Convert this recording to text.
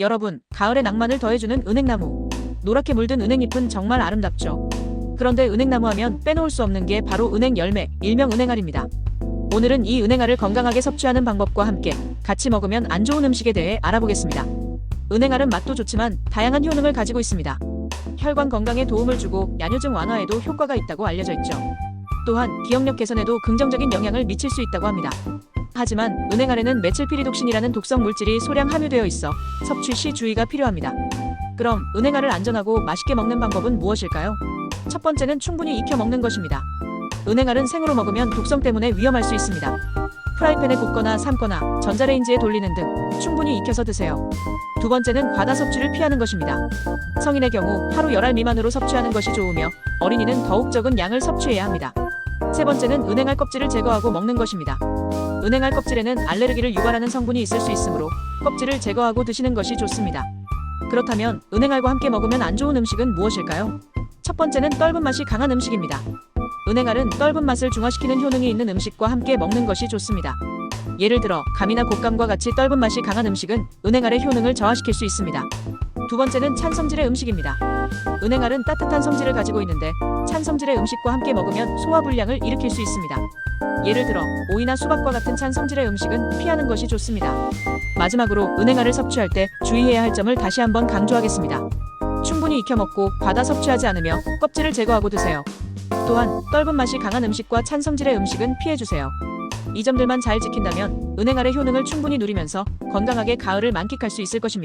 여러분, 가을의 낭만을 더해주는 은행나무. 노랗게 물든 은행잎은 정말 아름답죠. 그런데 은행나무 하면 빼놓을 수 없는 게 바로 은행 열매, 일명 은행알입니다. 오늘은 이 은행알을 건강하게 섭취하는 방법과 함께 같이 먹으면 안 좋은 음식에 대해 알아보겠습니다. 은행알은 맛도 좋지만 다양한 효능을 가지고 있습니다. 혈관 건강에 도움을 주고 야뇨증 완화에도 효과가 있다고 알려져 있죠. 또한 기억력 개선에도 긍정적인 영향을 미칠 수 있다고 합니다. 하지만 은행알에는 메칠피리독신이라는 독성 물질이 소량 함유되어 있어 섭취 시 주의가 필요합니다. 그럼 은행알을 안전하고 맛있게 먹는 방법은 무엇일까요? 첫 번째는 충분히 익혀 먹는 것입니다. 은행알은 생으로 먹으면 독성 때문에 위험할 수 있습니다. 프라이팬에 굽거나 삶거나 전자레인지에 돌리는 등 충분히 익혀서 드세요. 두 번째는 과다 섭취를 피하는 것입니다. 성인의 경우 하루 10알 미만으로 섭취하는 것이 좋으며 어린이는 더욱 적은 양을 섭취해야 합니다. 세 번째는 은행알 껍질을 제거하고 먹는 것입니다. 은행알 껍질에는 알레르기를 유발하는 성분이 있을 수 있으므로 껍질을 제거하고 드시는 것이 좋습니다. 그렇다면 은행알과 함께 먹으면 안 좋은 음식은 무엇일까요? 첫 번째는 떫은 맛이 강한 음식입니다. 은행알은 떫은 맛을 중화시키는 효능이 있는 음식과 함께 먹는 것이 좋습니다. 예를 들어 감이나 곶감과 같이 떫은 맛이 강한 음식은 은행알의 효능을 저하시킬 수 있습니다. 두 번째는 찬 성질의 음식입니다. 은행알은 따뜻한 성질을 가지고 있는데 찬 성질의 음식과 함께 먹으면 소화 불량을 일으킬 수 있습니다. 예를 들어 오이나 수박과 같은 찬 성질의 음식은 피하는 것이 좋습니다. 마지막으로 은행알을 섭취할 때 주의해야 할 점을 다시 한번 강조하겠습니다. 충분히 익혀 먹고 과다 섭취하지 않으며 껍질을 제거하고 드세요. 또한 떫은 맛이 강한 음식과 찬 성질의 음식은 피해 주세요. 이 점들만 잘 지킨다면 은행알의 효능을 충분히 누리면서 건강하게 가을을 만끽할 수 있을 것입니다.